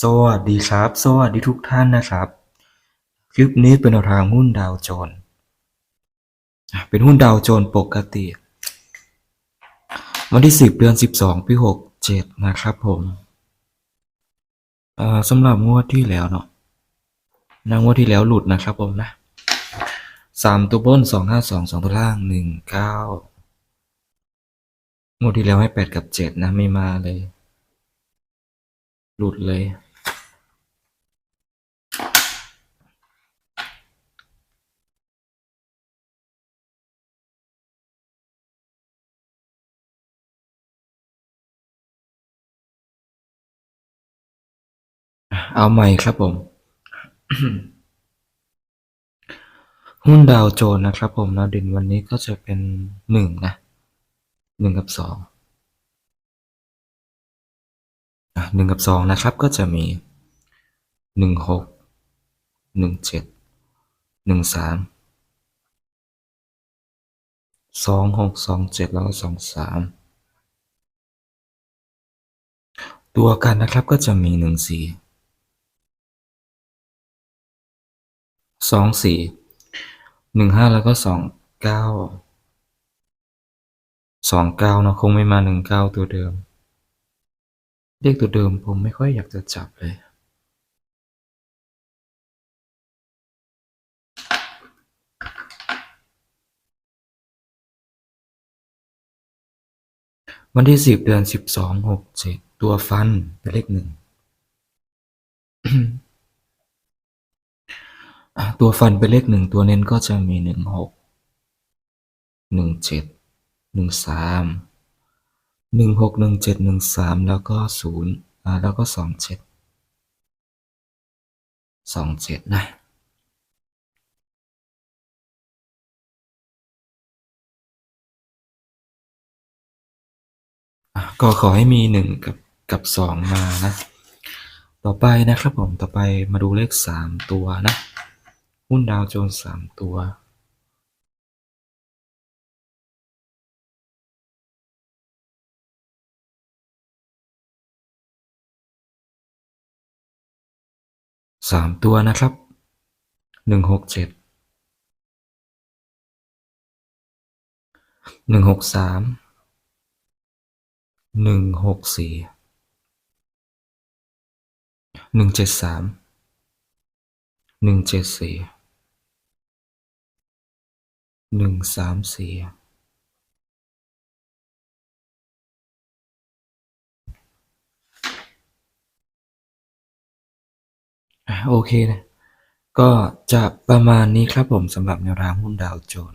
สวัสดีครับ สวัสดีทุกท่านนะครับ คลิปนี้เป็นแนวทางหุ้นดาวโจน เป็นหุ้นดาวโจนปกติ วันที่ 10 เดือน 12 ปี 67 นะครับผมสำหรับงวดที่แล้วเนาะนะงวดที่แล้วหลุดนะครับผมนะสามตัวบนสองห้าสองสองตัวล่างหนึ่งเก้างวดที่แล้วให้แปดกับเจ็ดนะไม่มาเลย หลุดเลย เอาใหม่ครับผม หุ้นดาวโจน์นะครับผมนะเด่นวันนี้ก็จะเป็นหนึ่งนะหนึ่งกับสองหนึ่งกับสองนะครับก็จะมีหนึ่งหกหนึ่งเจ็ดหนึ่งสามสองหกสองเจ็ดแล้วก็สองสามตัวกันนะครับก็จะมีหนึ่งสี่ สองสี่หนึ่งห้าแล้วก็สองเก้าสองเก้าเนอะคงไม่มาหนึ่งเก้าตัวเดิมเลขตัวเดิมผมไม่ค่อยอยากจะจับเลยวันที่สิบเดือนสิบสองหกเจ็ดตัวฟันเป็นเลขหนึ่ง ตัวฟันเป็นเลขหนึ่ง ตัวเน้นก็จะมีหนึ่งหก หนึ่งเจ็ด หนึ่งสาม หนึ่งหกหนึ่งเจ็ดหนึ่งสามแล้วก็ศูนย์อ่าแล้วก็สองเจ็ด สองเจ็ดนะอะก็ขอให้มีหนึ่งกับกับสองมานะ ต่อไปนะครับผม ต่อไปมาดูเลขสามตัวนะ หุ้นดาวโจนส์สามตัวสามตัวนะครับหนึ่งหกเจ็ดหนึ่งหกสามหนึ่งหกสี่หนึ่งเจ็ดสามหนึ่งเจ็ดสี่ หนึ่งสามสี่โอเคนะ ก็จะประมาณนี้ครับผมสำหรับแนวทางหุ้นดาวโจน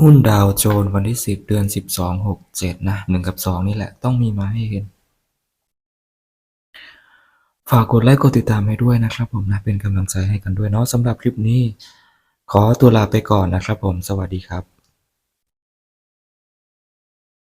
หุ้นดาวโจนวันที่สิบเดือนสิบสองหกเจ็ดนะหนึ่งกับสองนี่แหละต้องมีมาให้เห็น ฝากกดไลค์กดติดตามให้ด้วยนะครับผมนะ เป็นกำลังใจให้กันด้วยเนาะสำหรับคลิปนี้ ขอตัวลาไปก่อนนะครับผม สวัสดีครับ